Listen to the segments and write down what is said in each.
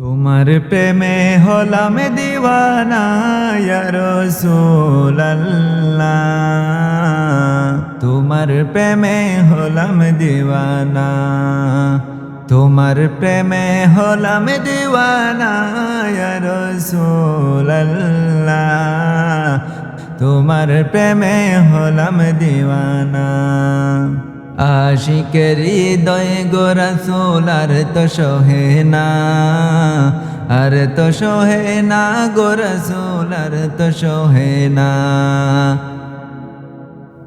তোমার প্রেমে হলাম দিওয়ানা রাসূলুল্লাহ। তোমার প্রেমে হলাম দিওয়ানা, তোমার প্রেমে হলাম দিওয়ানা রাসূলুল্লাহ। তোমার প্রেমে হলাম দিওয়ানা। আশিকের হৃদয় গোরা সোলার তো সোহে না। আর তো সোহে না গোরা সোলার তো সোহে না।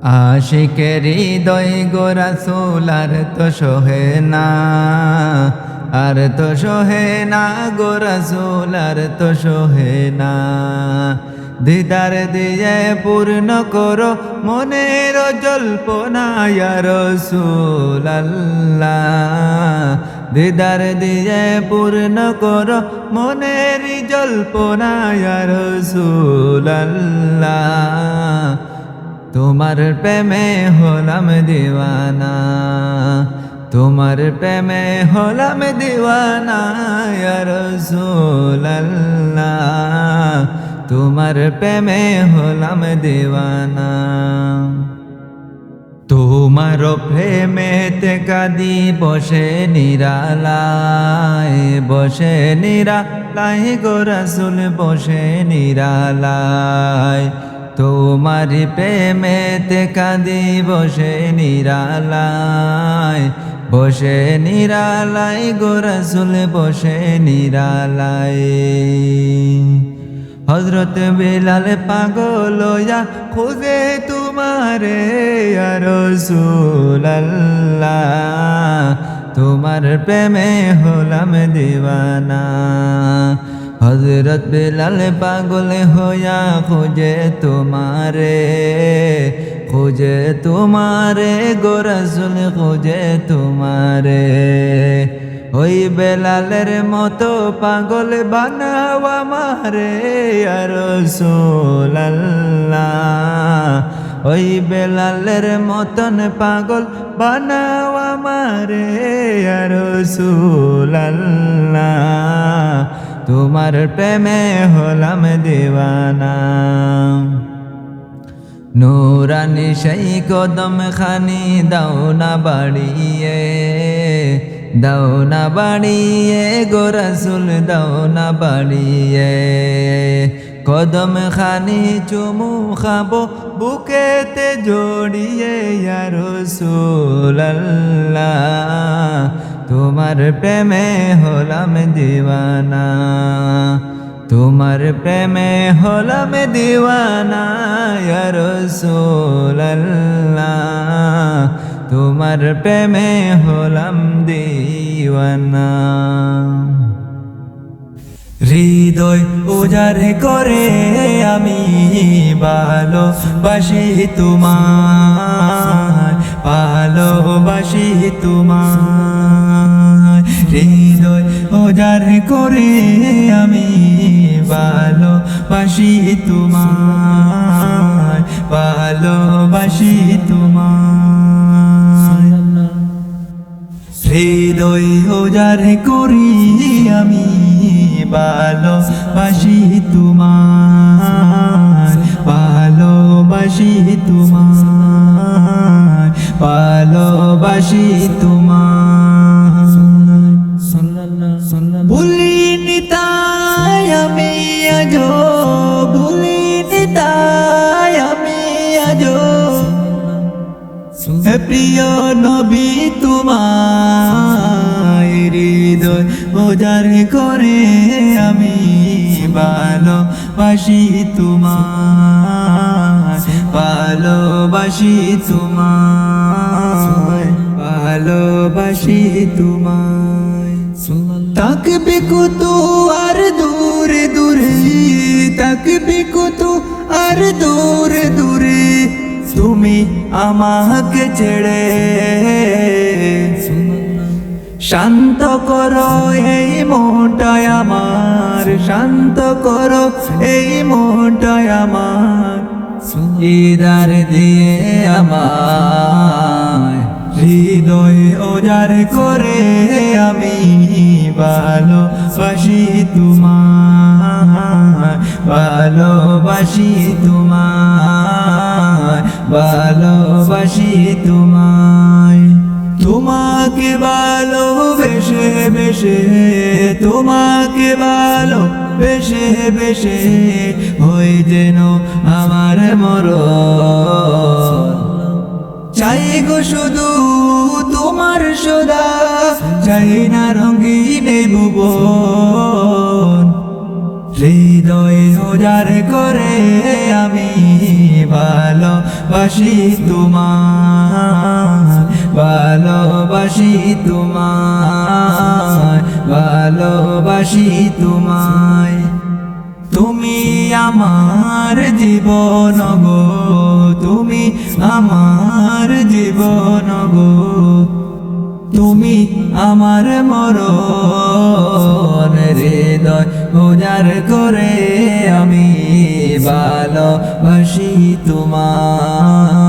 আশিকের হৃদয় গোরা সোলার তো সোহে না। আর তো সোহে না গোরা সোলার তো সোহে না। দিদার দিয়ে পূর্ণ করো মনের জল্পনা রসুল্লাহ দিদার দিয়ে পূর্ণ করো মনের জল্পনা রসুল্লাহ তোমার প্রেমে হলাম দিওয়ানা, তোমার প্রেমে হলাম দিওয়ানা রসুল্লাহ তোমার প্রেমে হলাম দিওয়ানা। তোমার প্রেমেতে কাদি, বসে নিরালায় বসে নিরালায় গো রাসুল, বসে নিরালায়। তোমার প্রেমেতে কাদি, বসে নিরালায় বসে নিরালায় গো রাসুল, বসে নিরালায়। হজরত বিলাল পাগল খুঁজে তোমারে রসুল্লাহ তোমার প্রেমে হলাম দিওয়ানা। হজরত বিলাল পাগল হইয়া খুঁজে তোমারে খুঁজে তোমারে গোরসুল খুঁজে তোমারে। ওই বেলালের মতো পাগল বানাওয়া মারে আর ওই বেলালের মতন পাগল বানাওয়া মারে আর তোমার প্রেমে হলাম দিওয়ানা। নুরানি সেই কদম খানি দাও না বাড়িয়ে। দাও না বাড়িয়ে গোরসুল দাও না বাড়িয়ে কদম খানি চুমু খাব, বুকেতে জড়িয়ে রসুল্লাহ তোমার প্রেমে হলাম দিওয়ানা, তোমার প্রেমে হলাম দিওয়ানা রসুল্লাহ তোমার প্রেমে হলাম দিওয়ানা। হৃদয় উজাড় করে আমি ভালোবাসি তোমার ভালোবাসি তোমার হৃদয় উজাড় করে আমি ভালোবাসি তোমার ভালোবাসি তোমার হৃদয় উজাড় করি আমি ভালোবাসি তোমার ভালোবাসি তোমার ভালোবাসি তোমার হৃদয় করে আমি ভালোবাসি তোমার ভালোবাসি তোমার ভালোবাসি তোমার তাকবে কত আর দূরে দূরে তাকবে কত আর দূরে দূরে, তুমি আমাকে ছেড়ে শান্ত করো এই মোটায় আমার, শান্ত করো এই মনটায় আমার ইদার দিয়ে আমার হৃদয় ওজার করে আমি ভালো ভালোবাসি তোমার ভালোবাসি তোমার ভালোবাসি তোমায়। তোমাকে ভালোবেসে, বেশে বেশে তোমাকে ভালো বেশে বেশে হই যেন আমার মর চাই গো শুধু তোমার সদা, চাই না রঙিন ভুবন। হৃদয় উজার করে আমি ভালোবাসি তোমার ভালোবাসি তোমার ভালোবাসি তোমায়। তুমি আমার জীবন গো, তুমি আমার জীবন গো। তুমি আমার মরণ হৃদয় উজার করে আমি ভালোবাসি তোমায়।